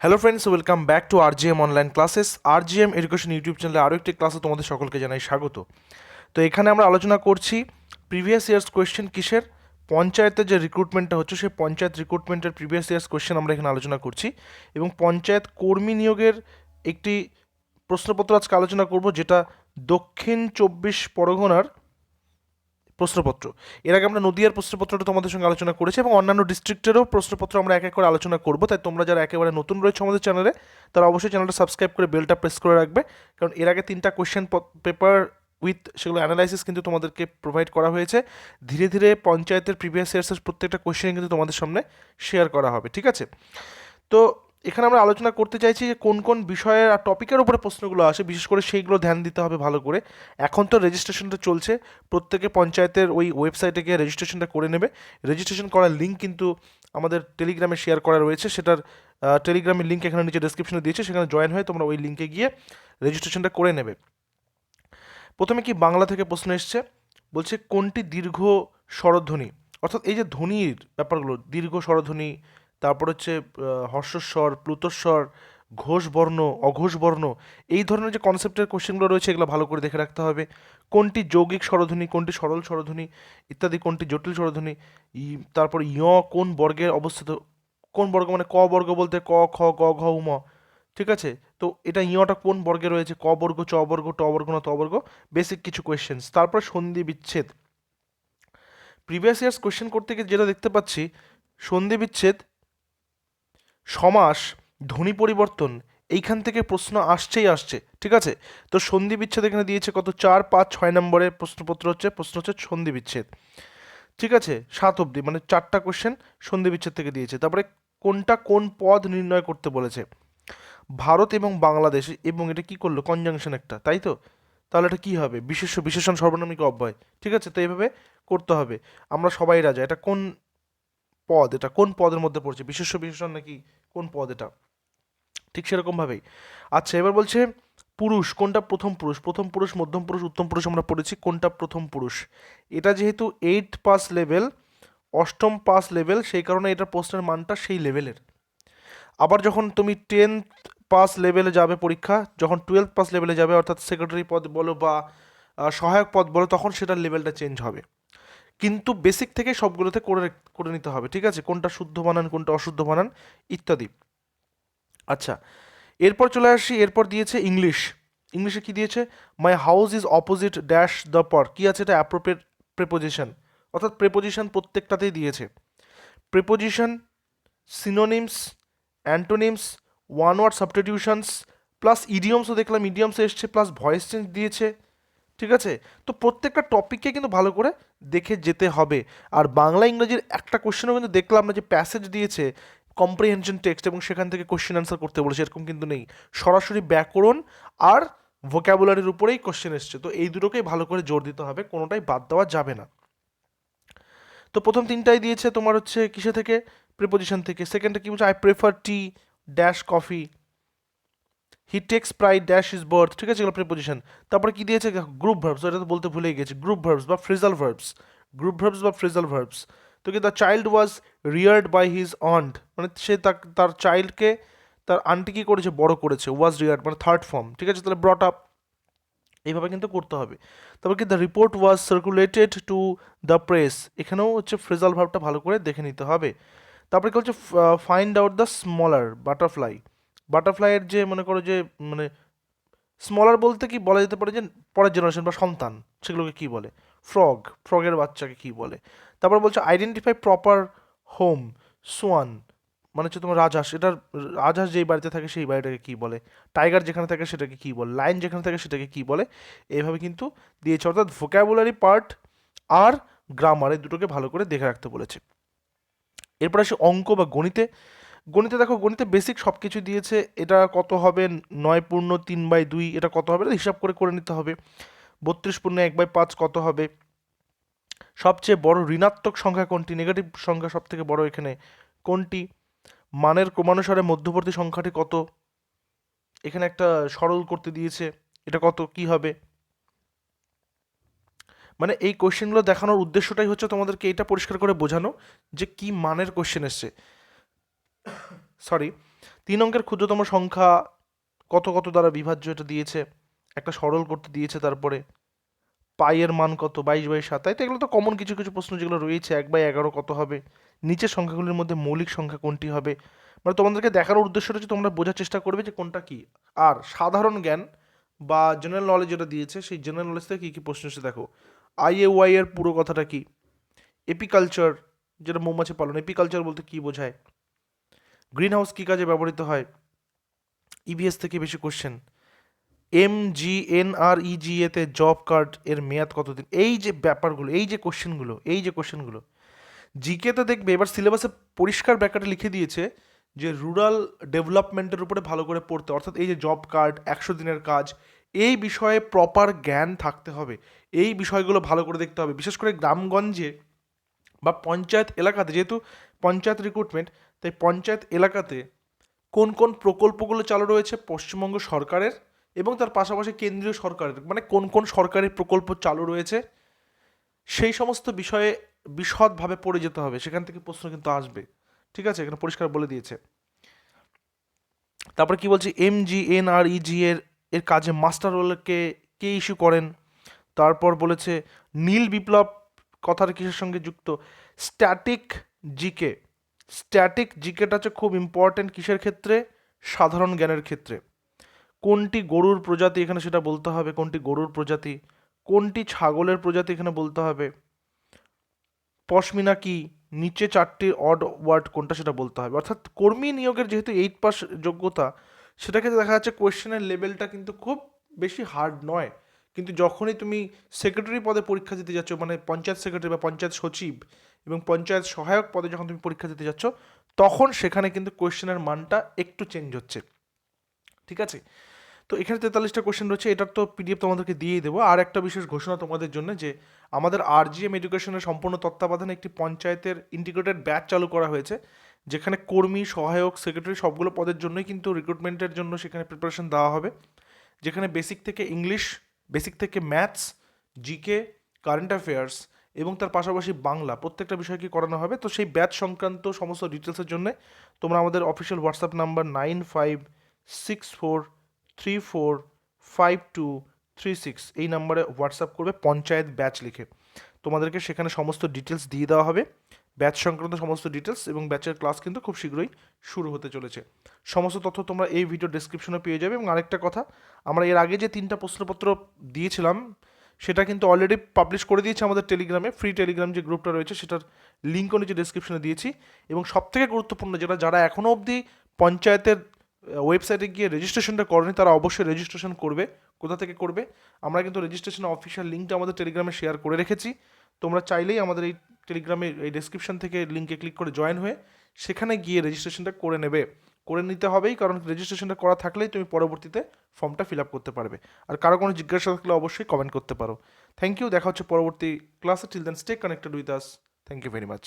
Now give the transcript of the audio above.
Hello friends welcome back to R GM online classes R GM education YouTube চ্যানেলে আরও একটি ক্লাসে তোমাদের সকলকে জানাই স্বাগত। তো এখানে আমরা আলোচনা করছি প্রিভিয়াস ইয়ার্স কোয়েশ্চেন কিসের? পঞ্চায়েতের যে রিক্রুটমেন্টটা হচ্ছে, সেই পঞ্চায়েত রিক্রুটমেন্টের প্রিভিয়াস ইয়ার্স কোয়েশ্চেন আমরা এখানে আলোচনা করছি এবং পঞ্চায়েত কর্মী নিয়োগের একটি প্রশ্নপত্র আজকে আলোচনা করব, যেটা দক্ষিণ চব্বিশ পরগনার প্রশ্নপত্র। এর আগে আমরা নদিয়ার প্রশ্নপত্রটা তোমাদের সঙ্গে আলোচনা করেছি এবং অন্যান্য ডিস্ট্রিক্টেরও প্রশ্নপত্র আমরা এক এক করে আলোচনা করব। তাই তোমরা যারা একেবারে নতুন রয়েছে আমাদের চ্যানেলে তারা অবশ্যই চ্যানেলটা সাবস্ক্রাইব করে বেলটা প্রেস করে রাখবে। কারণ এর আগে তিনটা কোয়েশ্চেন পেপার উইথ সেগুলো অ্যানালাইসিস কিন্তু তোমাদেরকে প্রোভাইড করা হয়েছে। ধীরে ধীরে পঞ্চায়েতের প্রিভিয়াস ইয়ার্সের প্রত্যেকটা কোয়েশ্চেন কিন্তু তোমাদের সামনে শেয়ার করা হবে, ঠিক আছে? তো এখানে আমরা আলোচনা করতে চাইছি যে কোন কোন বিষয়ের আর টপিকের উপরে প্রশ্নগুলো আসে, বিশেষ করে সেইগুলো ধ্যান দিতে হবে ভালো করে। এখন তো রেজিস্ট্রেশনটা চলছে, প্রত্যেকে পঞ্চায়েতের ওই ওয়েবসাইটে গিয়ে রেজিস্ট্রেশনটা করে নেবে। রেজিস্ট্রেশন করার লিঙ্ক কিন্তু আমাদের টেলিগ্রামে শেয়ার করা রয়েছে। সেটার টেলিগ্রামের লিঙ্ক এখানে নিচে ডেসক্রিপশনে দিয়েছে, সেখানে জয়েন হয়ে তোমরা ওই লিঙ্কে গিয়ে রেজিস্ট্রেশনটা করে নেবে। প্রথমে কি বাংলা থেকে প্রশ্ন এসছে? বলছে, কোনটি দীর্ঘ স্বরধ্বনি? অর্থাৎ এই যে ধ্বনির ব্যাপারগুলো, দীর্ঘ স্বরধ্বনি তারপর হচ্ছে হর্ষস্বর, প্লুতস্বর ঘোষ বর্ণ অঘোষ বর্ণ এই ধরনের যে কনসেপ্টের কোশ্চেনগুলো রয়েছে, এগুলো ভালো করে দেখে রাখতে হবে। কোনটি যৌগিক স্বরধ্বনি, কোনটি সরল স্বরধ্বনি, ইত্যাদি, কোনটি জটিল স্বরধ্বনি তারপর ইয় কোন বর্গের অবস্থিত, কোন বর্গ মানে ক বর্গ বলতে ক, খ, গ, ঘ উম ঠিক আছে? তো এটা ইয়টা কোন বর্গে রয়েছে? ক বর্গ, চ বর্গ, ট বর্গ না, ত বর্গ? বেসিক কিছু কোয়েশ্চেন্স তারপর সন্ধি বিচ্ছেদ। প্রিভিয়াস ইয়ার্স কোয়েশ্চেন করতে গিয়ে যেটা দেখতে পাচ্ছি, সন্ধি বিচ্ছেদ সমাস, ধ্বনি পরিবর্তন, এইখান থেকে প্রশ্ন আসছেই আসছে, ঠিক আছে? তো সন্ধি বিচ্ছেদ এখানে দিয়েছে কত? চার, পাঁচ, ছয় নম্বরের প্রশ্নপত্র হচ্ছে, প্রশ্ন হচ্ছে সন্ধি বিচ্ছেদ। ঠিক আছে? সাত অবধি মানে চারটা কোশ্চেন সন্ধি বিচ্ছেদ থেকে দিয়েছে। তারপরে কোনটা কোন পদ নির্ণয় করতে বলেছে? ভারত এবং বাংলাদেশ, এবং এটা কি করল? কনজাংশন একটা, তাই তো? তাহলে এটা কী হবে? বিশেষ, বিশেষণ সর্বনামিক অব্যয়, ঠিক আছে? তো এইভাবে করতে হবে। আমরা সবাই রাজা, এটা কোন পদ? এটা কোন পদের মধ্যে পড়ছে? বিশেষ, বিশেষণ নাকি কোন পদ এটা? ঠিক সেরকমভাবেই আচ্ছা এবার বলছে পুরুষ, কোনটা প্রথম পুরুষ? প্রথম পুরুষ, মধ্যম পুরুষ, উত্তম পুরুষ আমরা পড়েছি, কোনটা প্রথম পুরুষ? এটা যেহেতু এইট পাস লেভেল অষ্টম পাস লেভেল সেই কারণে এটা প্রশ্নের মানটা সেই লেভেলের আবার যখন তুমি টেন্থ পাস লেভেলে যাবে পরীক্ষা, যখন টুয়েলভ পাস লেভেলে যাবে, অর্থাৎ সেক্রেটারি পদ বলো বা সহায়ক পদ বলো, তখন সেটার লেভেলটা চেঞ্জ হবে। কিন্তু বেসিক থেকে সবগুলোতে করে করে নিতে হবে, ঠিক আছে? কোনটা শুদ্ধ বানান, কোনটা অশুদ্ধ বানান, ইত্যাদি। আচ্ছা এরপর চলে আসি, এরপর দিয়েছে ইংলিশ ইংলিশে কি দিয়েছে? My house is opposite dash the পর কি আছে এটা? অ্যাপ্রোপ্রিয়েট প্রেপোজিশন অর্থাৎ প্রেপোজিশন প্রত্যেকটাতেই দিয়েছে। Preposition synonyms antonyms one word substitutions plus ইডিয়মসও দেখলাম ইডিয়মস এসছে প্লাস ভয়েস চেঞ্জ দিয়েছে। ঠিক আছে? তো প্রত্যেকটা টপিককে কিন্তু ভালো করে দেখে যেতে হবে। আর বাংলা ইংরেজির একটা কোশ্চেনও কিন্তু দেখলাম না যে প্যাসেজ দিয়েছে কম্প্রিহেনশন টেক্সট এবং সেখান থেকে কোশ্চেন অ্যান্সার করতে বলেছে, এরকম কিন্তু নেই। সরাসরি ব্যাকরণ আর ভোক্যাবুলারির উপরেই কোশ্চেন এসছে। তো এই দুটোকেই ভালো করে জোর দিতে হবে, কোনোটাই বাদ দেওয়া যাবে না। তো প্রথম তিনটাই দিয়েছে তোমার হচ্ছে কিসে থেকে? প্রিপোজিশন থেকে। সেকেন্ডটা কি বলছে? I prefer tea dash coffee he takes pride dash his birth ঠিক আছে এগুলো প্রিপোজিশন তারপরে কি দিয়েছে? গ্রুপ ভার্বস এটা তো বলতে ভুলেই গেছে। গ্রুপ ভার্বস বা ফ্রিজাল ভার্বস গ্রুপ ভার্বস বা ফ্রিজাল ভার্বস তো কি the child was reared by his aunt মানে সে তার তার চাইল্ডকে তার আন্টি কি করেছে? বড় করেছে। ওয়াজ রিয়ার্ড মানে থার্ড ফর্ম ঠিক আছে, তাহলে ব্রট আপ এইভাবে কিন্তু করতে হবে। তারপর কি? The report was circulated to the press এখানেও হচ্ছে ফ্রেজাল ভাবটা ভালো করে দেখে নিতে হবে। তারপরে কি হচ্ছে find out the smaller butterfly বাটারফ্লাইয়ের যে মনে করো যে মানে স্মলার বলতে কি বলা যেতে পারে যে পরের জেনারেশন বা সন্তান, সেগুলোকে কি বলে? ফ্রগ ফ্রগের বাচ্চাকে কি বলে? তারপর বলছে আইডেন্টিফাই প্রপার হোম সোয়ান মানে হচ্ছে তোমার রাজহাঁস, এটার রাজহাঁস যেই বাড়িতে থাকে সেই বাড়িটাকে কি বলে? টাইগার যেখানে থাকে সেটাকে কি বলে? লাইন যেখানে থাকে সেটাকে কি বলে? এইভাবে কিন্তু দিয়েছে, অর্থাৎ ভোক্যাবুলারি পার্ট আর গ্রামার এই দুটোকে ভালো করে দেখে রাখতে বলেছে। এরপর আসি অঙ্ক বা গণিতে। গণিতে দেখো, গণিতে বেসিক সব কিছু দিয়েছে, এটা কত হবে? নয় পূর্ণ তিন বাই দুই, এটা কত হবে? হিসাব করে করে নিতে হবে। বত্রিশ পূর্ণ এক বাই পাঁচ কত হবে? সবচেয়ে বড় ঋণাত্মক সংখ্যা কোনটি? নেগেটিভ সংখ্যা সব থেকে বড় এখানে কোনটি? মানের ক্রমানুসারে মধ্যবর্তী সংখ্যাটি কত? এখানে একটা সরল করতে দিয়েছে, এটা কত? কি হবে? মানে এই কোশ্চেনগুলো দেখানোর উদ্দেশ্যটাই হচ্ছে তোমাদেরকে এটা পরিষ্কার করে বোঝানো যে কি মানের কোশ্চেন এসছে। সরি তিন অঙ্কের ক্ষুদ্রতম সংখ্যা কত কত দ্বারা বিভাজ্য এটা দিয়েছে? একটা সরল করতে দিয়েছে তারপরে পাইয়ের মান কত? বাইশ বাই সাতাই তো এগুলো তো কমন কিছু কিছু প্রশ্ন যেগুলো রয়েছে। এক বাই এগারো কত হবে? নিচের সংখ্যাগুলির মধ্যে মৌলিক সংখ্যা কোনটি হবে? মানে তোমাদেরকে দেখার উদ্দেশ্যটা হচ্ছে তোমরা বোঝার চেষ্টা করবে যে কোনটা কি। আর সাধারণ জ্ঞান বা জেনারেল নলেজ যেটা দিয়েছে, সেই জেনারেল নলেজ থেকে কী কী প্রশ্ন এসে দেখো। আই এ ওয়াই এর পুরো কথাটা কি? এপিকালচার, যেটা মৌমাছি পালন, এপিকালচার বলতে কি বোঝায়? গ্রিন হাউস কী কাজে ব্যবহৃত হয়? ইভিএস থেকে বেশি question M G N R EG এতে জব কার্ড এর মেয়াদ কতদিন? এই যে ব্যাপারগুলো, এই যে কোশ্চেনগুলো এই যে কোশ্চেনগুলো জিকেতে দেখবে, এবার সিলেবাসে পরিষ্কার ব্যাপারটা লিখে দিয়েছে যে রুরাল ডেভেলপমেন্টের উপরে ভালো করে পড়তে, অর্থাৎ এই যে জব কার্ড একশো দিনের কাজ, এই বিষয়ে প্রপার জ্ঞান থাকতে হবে। এই বিষয়গুলো ভালো করে দেখতে হবে। বিশেষ করে গ্রামগঞ্জে বা পঞ্চায়েত এলাকাতে, যেহেতু পঞ্চায়েত রিক্রুটমেন্ট তাই পঞ্চায়েত এলাকাতে কোন কোন প্রকল্পগুলো চালু রয়েছে পশ্চিমবঙ্গ সরকারের এবং তার পাশাপাশি কেন্দ্রীয় সরকারের? মানে কোন কোন সরকারি প্রকল্প চালু রয়েছে? সেই সমস্ত বিষয়ে বিশদভাবে পড়ে যেতে হবে। সেখান থেকে প্রশ্ন কিন্তু আসবে। ঠিক আছে? এখানে পরিষ্কার বলে দিয়েছে। তারপরে কি বলছে? M G N R EG এর এর কাজে মাস্টার রোলকে কে ইস্যু করেন? তারপর বলেছে, নীল বিপ্লব কথার কিসের সঙ্গে যুক্ত? স্ট্যাটিক জিকে স্ট্যাটিক জিকেটা হচ্ছে খুব ইম্পর্টেন্ট কিসের ক্ষেত্রে? সাধারণ জ্ঞানের ক্ষেত্রে। কোনটি গরুর প্রজাতি এখানে সেটা বলতে হবে, কোনটি গরুর প্রজাতি? কোনটি ছাগলের প্রজাতি এখানে বলতে হবে? পশমিনা কি? নিচে চারটি অড ওয়ার্ড কোনটা সেটা বলতে হবে। অর্থাৎ কর্মী নিয়োগের যেহেতু এইট পাস যোগ্যতা, সেটাকে দেখা যাচ্ছে কোয়েশ্চেনের লেভেলটা কিন্তু খুব বেশি হার্ড নয়। কিন্তু যখনই তুমি সেক্রেটারি পদে পরীক্ষা দিতে যাচ্ছ মানে পঞ্চায়েত সেক্রেটারি বা পঞ্চায়েত সচিব এবং পঞ্চায়েত সহায়ক পদে যখন তুমি পরীক্ষা দিতে যাচ্ছ, তখন সেখানে কিন্তু কোয়েশ্চেনের মানটা একটু চেঞ্জ হচ্ছে। ঠিক আছে? তো এখানে তেতাল্লিশটা কোশ্চেন রয়েছে এটার তো পিডিএফ তোমাদেরকে দিয়েই দেবো। আর একটা বিশেষ ঘোষণা তোমাদের জন্য যে, আমাদের আরজিএম এডুকেশনের সম্পূর্ণ তত্ত্বাবধানে একটি পঞ্চায়েতের ইন্টিগ্রেটেড ব্যাচ চালু করা হয়েছে, যেখানে কর্মী, সহায়ক সেক্রেটারি সবগুলো পদের জন্যই কিন্তু রিক্রুটমেন্টের জন্য সেখানে প্রিপারেশন দেওয়া হবে। যেখানে বেসিক থেকে ইংলিশ বেসিক থেকে ম্যাথস, জিকে, কারেন্ট অ্যাফেয়ার্স এবং তার পাশাপাশি বাংলা প্রত্যেকটা বিষয় বিষয়কে করানো হবে। তো সেই ব্যাচ সংক্রান্ত সমস্ত ডিটেলসের জন্য তোমরা আমাদের official WhatsApp number nine five six four three four five two three six এই নাম্বারে হোয়াটসঅ্যাপ করবে, পঞ্চায়েত ব্যাচ লিখে। তোমাদেরকে সেখানে সমস্ত ডিটেলস দিয়ে দেওয়া হবে। ব্যাচ সংক্রান্ত সমস্ত ডিটেলস এবং ব্যাচের ক্লাস কিন্তু খুব শীঘ্রই শুরু হতে চলেছে। সমস্ত তথ্য তোমরা এই ভিডিও ডিসক্রিপশনে পেয়ে যাবে এবং আরেকটা কথা, আমরা এর আগে যে তিনটা প্রশ্নপত্র দিয়েছিলাম, সেটা কিন্তু অলরেডি পাবলিশ করে দিয়েছে আমাদের টেলিগ্রামে ফ্রি টেলিগ্রাম যে গ্রুপটা রয়েছে, সেটার লিঙ্কও নিচে ডিসক্রিপশনে দিয়েছি। এবং সবথেকে গুরুত্বপূর্ণ, যেটা যারা এখনও অবধি পঞ্চায়েতের ওয়েবসাইটে গিয়ে রেজিস্ট্রেশনটা করেনি, তারা অবশ্যই রেজিস্ট্রেশন করবে। কোথা থেকে করবে? আমরা কিন্তু রেজিস্ট্রেশন অফিসিয়াল লিঙ্কটা আমাদের টেলিগ্রামে শেয়ার করে রেখেছি। তোমরা চাইলেই আমাদের এই টেলিগ্রামে এই ডেসক্রিপশন থেকে লিঙ্কে ক্লিক করে জয়েন হয়ে সেখানে গিয়ে রেজিস্ট্রেশনটা করে নেবে। করে নিতে হবেই, কারণ রেজিস্ট্রেশনটা করা থাকলেই তুমি পরবর্তীতে ফর্মটা ফিল আপ করতে পারবে। আর কারও কোনো জিজ্ঞাসা থাকলে অবশ্যই কমেন্ট করতে পারো। থ্যাংক ইউ দেখা হচ্ছে পরবর্তী ক্লাসে till then stay connected with us thank you very much